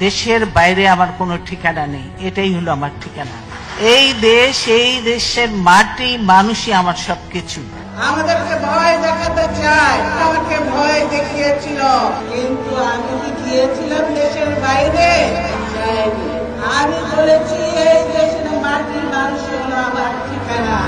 দেশের বাইরে আমার কোনো ঠিকানা নেই, এটাই হলো আমার ঠিকানা। এই দেশ, এই দেশের মাটি, মানুষই আমার সবকিছু। আমাদেরকে ভয় দেখাতে চায়, আমাকে ভয় দেখিয়েছিল। কিন্তু আমি কি গিয়েছিলাম দেশের বাইরে? আমি বলেছি, এই দেশের মাটির মানুষই হলো আমার ঠিকানা।